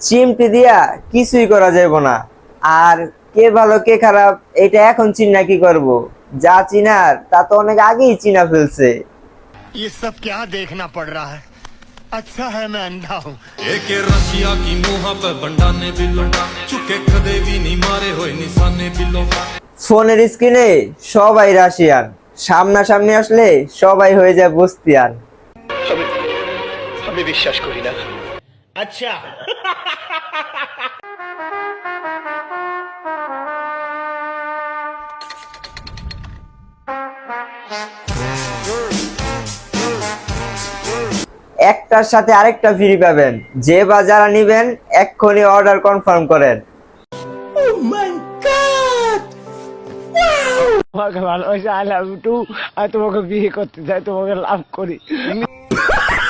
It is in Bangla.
চিমটি দিয়া কিছুই করা যাইব না আর কে ভালো কে খারাপ এটা এখন চিন্না কি করব যা চিনার তা তো অনেক আগেই চিনা ফেলছে ये सब क्या देखना पड़ रहा है अच्छा है मैं अंधा हूँ एक रशिया की मुहा पे बंडा ने बिलो चुके कदे भी नहीं मारे होए निशाने बिलो ফোনের স্ক্রিনে সবাই রাশিয়ান সামনাসামনি আসলে সবাই হয়ে যায় বস্তিয়ান আমি বিশ্বাস করি না আচ্ছা। একটার সাথে আরেকটা ফ্রি পাবেন। যে বা যারা নিবেন এক্ষুনি অর্ডার কনফার্ম করেন। তোমাকে ভালোবাসি আই লাভ টু আর তোমাকে বিয়ে করতে চাই তোমাকে লাভ করি।